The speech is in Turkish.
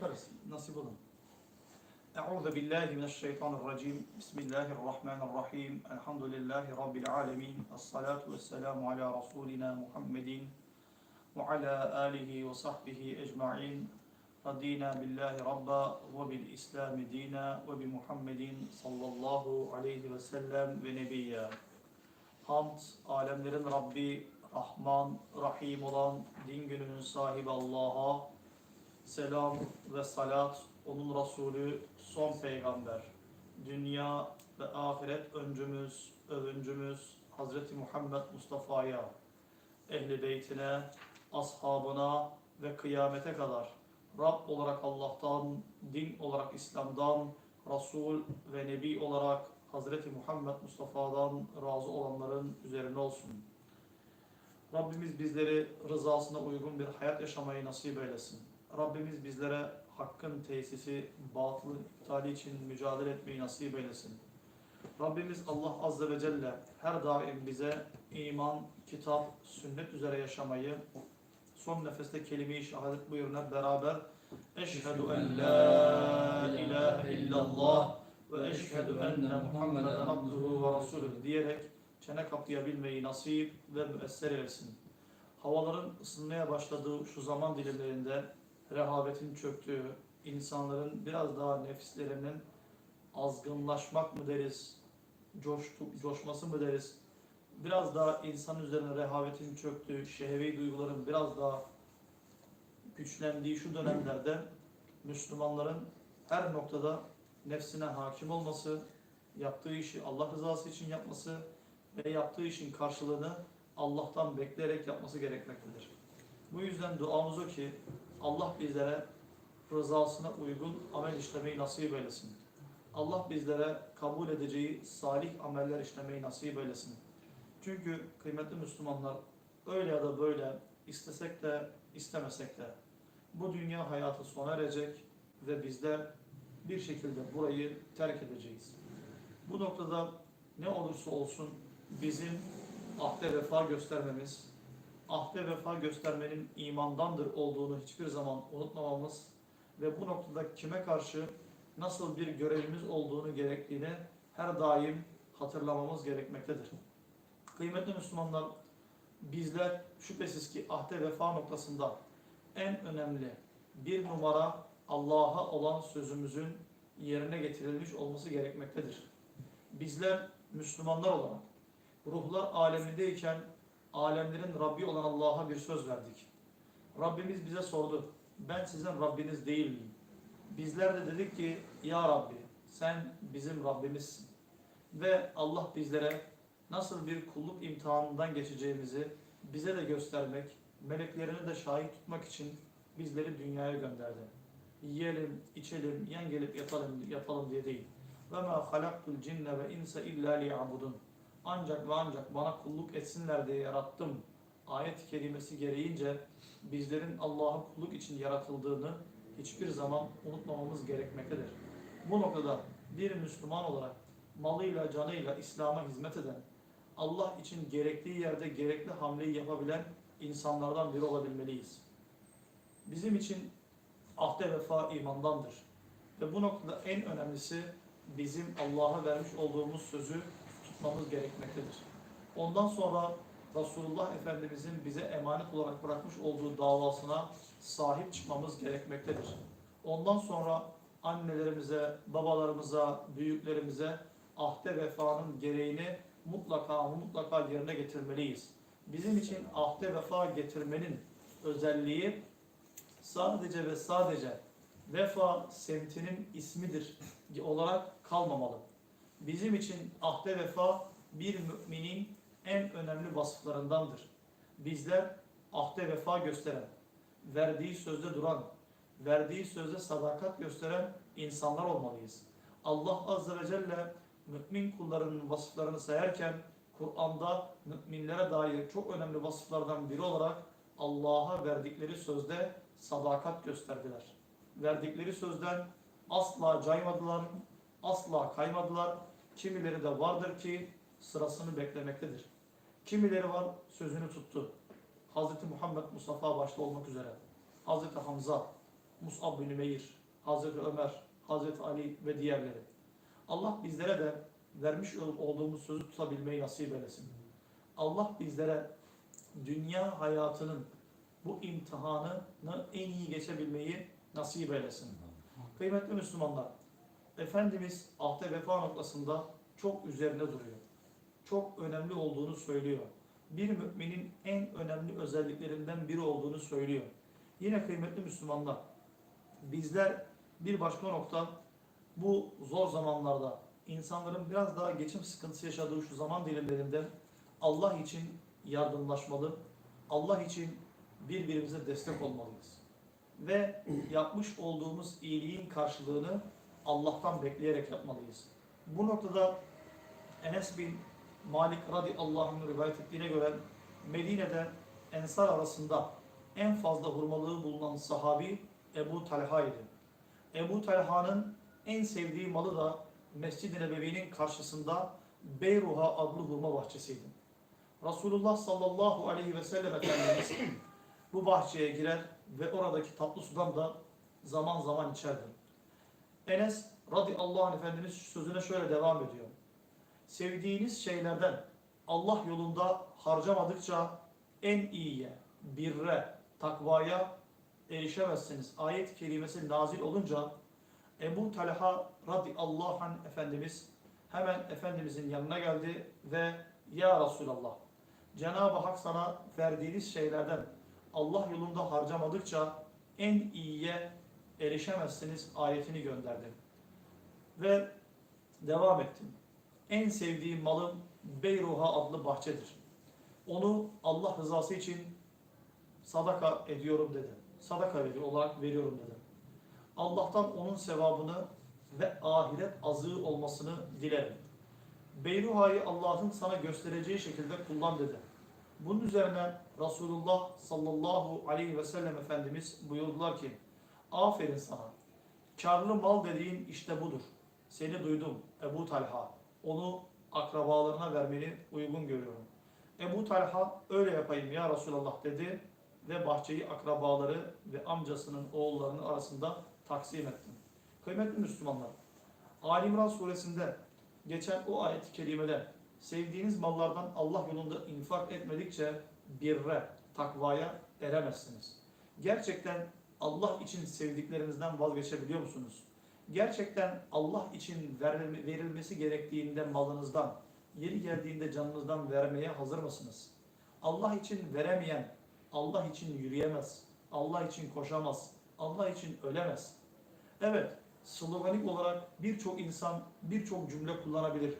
yaparız. Nasip olun. Euzu billahi mineşşeytanirracim. Bismillahirrahmanirrahim. Elhamdülillahi rabbil alamin. Essalatu vesselamu ala rasulina Muhammedin ve ala alihi ve sahbihi ecmaîn. Radina billahi rabba ve bil İslami dina ve bi Muhammedin sallallahu aleyhi ve sellem ve nebiyya. Hamd, alemlerin Rabbi, Rahman, Rahim olan din gününün sahibi Allah'a selam ve salat onun Resulü son peygamber. Dünya ve ahiret öncümüz, övüncümüz Hazreti Muhammed Mustafa'ya, ehli beytine, ashabına ve kıyamete kadar Rab olarak Allah'tan, din olarak İslam'dan, Resul ve Nebi olarak Hazreti Muhammed Mustafa'dan razı olanların üzerine olsun. Rabbimiz bizleri rızasına uygun bir hayat yaşamayı nasip eylesin. Rabbimiz bizlere hakkın tesisi, batılın iptali için mücadele etmeyi nasip eylesin. Rabbimiz Allah Azze ve Celle her daim bize iman, kitap, sünnet üzere yaşamayı, son nefeste kelime-i şehadet buyuruna beraber Eşhedü en la ilahe illallah ve eşhedü enne Muhammeden abduhu ve resulüh diyerek çene kaplayabilmeyi nasip ve müesser eylesin. Havaların ısınmaya başladığı şu zaman dilimlerinde rehavetin çöktüğü, insanların biraz daha nefislerinin azgınlaşmak mı deriz, coştu, coşması mı deriz, biraz daha insan üzerine rehavetin çöktüğü, şehvi duyguların biraz daha güçlendiği şu dönemlerde Müslümanların her noktada nefsine hakim olması, yaptığı işi Allah rızası için yapması ve yaptığı işin karşılığını Allah'tan bekleyerek yapması gerekmektedir. Bu yüzden duamız o ki Allah bizlere rızasına uygun amel işlemeyi nasip eylesin. Allah bizlere kabul edeceği salih ameller işlemeyi nasip eylesin. Çünkü kıymetli Müslümanlar öyle ya da böyle istesek de istemesek de bu dünya hayatı sona erecek ve bizler bir şekilde burayı terk edeceğiz. Bu noktada ne olursa olsun bizim ahde vefa göstermemiz, ahde vefa göstermenin imandandır olduğunu hiçbir zaman unutmamamız ve bu noktada kime karşı nasıl bir görevimiz olduğunu gerektiğini her daim hatırlamamız gerekmektedir. Kıymetli Müslümanlar, bizler şüphesiz ki ahde vefa noktasında en önemli bir numara Allah'a olan sözümüzün yerine getirilmiş olması gerekmektedir. Bizler Müslümanlar olarak ruhlar alemindeyken alemlerin Rabbi olan Allah'a bir söz verdik. Rabbimiz bize sordu. Ben sizin Rabbiniz değil miyim? Bizler de dedik ki Ya Rabbi sen bizim Rabbimizsin. Ve Allah bizlere nasıl bir kulluk imtihanından geçeceğimizi bize de göstermek, meleklerini de şahit tutmak için bizleri dünyaya gönderdi. Yiyelim, içelim, yan gelip yatalım, yatalım diye değil. Ve ma halaktul cinne ve insa illa liya'budun. Ancak ve ancak bana kulluk etsinler diye yarattım. Ayet-i kerimesi gereğince bizlerin Allah'a kulluk için yaratıldığını hiçbir zaman unutmamamız gerekmektedir. Bu noktada bir Müslüman olarak malıyla, canıyla İslam'a hizmet eden, Allah için gerektiği yerde gerekli hamleyi yapabilen insanlardan biri olabilmeliyiz. Bizim için ahde vefa imandandır. Ve bu noktada en önemlisi bizim Allah'a vermiş olduğumuz sözü tutmamız gerekmektedir. Ondan sonra Resulullah Efendimizin bize emanet olarak bırakmış olduğu davasına sahip çıkmamız gerekmektedir. Ondan sonra annelerimize, babalarımıza, büyüklerimize ahde vefanın gereğini mutlaka mutlaka yerine getirmeliyiz. Bizim için ahde vefa getirmenin özelliği sadece ve sadece vefa semtinin ismidir olarak kalmamalı. Bizim için ahde vefa bir müminin en önemli vasıflarındandır. Bizler ahde vefa gösteren, verdiği sözde duran, verdiği sözde sadakat gösteren insanlar olmalıyız. Allah Azze ve Celle mümin kullarının vasıflarını sayarken Kur'an'da müminlere dair çok önemli vasıflardan biri olarak Allah'a verdikleri sözde sadakat gösterdiler. Verdikleri sözden asla caymadılar, asla kaymadılar. Kimileri de vardır ki sırasını beklemektedir. Kimileri var sözünü tuttu. Hz. Muhammed Mustafa başta olmak üzere. Hz. Hamza, Mus'ab bin Ümeyr, Hazreti Ömer, Hazreti Ali ve diğerleri. Allah bizlere de vermiş olduğumuz sözü tutabilmeyi nasip eylesin. Allah bizlere dünya hayatının bu imtihanını en iyi geçebilmeyi nasip eylesin. Kıymetli Müslümanlar, Efendimiz ahde vefa noktasında çok üzerine duruyor. Çok önemli olduğunu söylüyor. Bir müminin en önemli özelliklerinden biri olduğunu söylüyor. Yine kıymetli Müslümanlar, bizler bir başka nokta bu zor zamanlarda insanların biraz daha geçim sıkıntısı yaşadığı şu zaman dilimlerinde Allah için yardımlaşmalı, Allah için birbirimize destek olmalıyız. Ve yapmış olduğumuz iyiliğin karşılığını Allah'tan bekleyerek yapmalıyız. Bu noktada Enes bin Malik radıyallahu anh'ın rivayet ettiğine göre Medine'de Ensar arasında en fazla hurmalığı bulunan sahabi Ebu Talha idi. Ebu Talha'nın en sevdiği malı da Mescid-i Nebevi'nin karşısında Beyruha adlı hurma bahçesiydi. Resulullah sallallahu aleyhi ve sellem Efendimiz bu bahçeye girer ve oradaki tatlı sudan da zaman zaman içerdi. Enes radıyallahu anh Efendimiz sözüne şöyle devam ediyor. Sevdiğiniz şeylerden Allah yolunda harcamadıkça en iyiye, birre, takvaya erişemezsiniz. Ayet kelimesi nazil olunca Ebu Talha radıyallahu anh Efendimiz hemen Efendimizin yanına geldi ve Ya Resulallah Cenab-ı Hak sana verdiğiniz şeylerden Allah yolunda harcamadıkça en iyiye erişemezsiniz ayetini gönderdi. Ve devam ettim. En sevdiğim malım Beyruha adlı bahçedir. Onu Allah rızası için sadaka ediyorum dedi. Sadaka veriyor olarak veriyorum dedi. Allah'tan onun sevabını ve ahiret azığı olmasını dilerim. Beyruha'yı Allah'ın sana göstereceği şekilde kullan dedi. Bunun üzerine Resulullah sallallahu aleyhi ve sellem Efendimiz buyurdular ki Aferin sana. Karlı mal dediğin işte budur. Seni duydum Ebu Talha. Onu akrabalarına vermeni uygun görüyorum. Ebu Talha öyle yapayım ya Resulallah dedi ve bahçeyi akrabaları ve amcasının oğullarının arasında taksim ettim. Kıymetli Müslümanlar, Ali İmran suresinde geçen o ayet-i kerimede sevdiğiniz mallardan Allah yolunda infak etmedikçe birre, takvaya eremezsiniz. Gerçekten Allah için sevdiklerinizden vazgeçebiliyor musunuz? Gerçekten Allah için verilme- verilmesi gerektiğinde malınızdan, yeri geldiğinde canınızdan vermeye hazır mısınız? Allah için veremeyen, Allah için yürüyemez, Allah için koşamaz, Allah için ölemez. Evet, sloganik olarak birçok insan birçok cümle kullanabilir.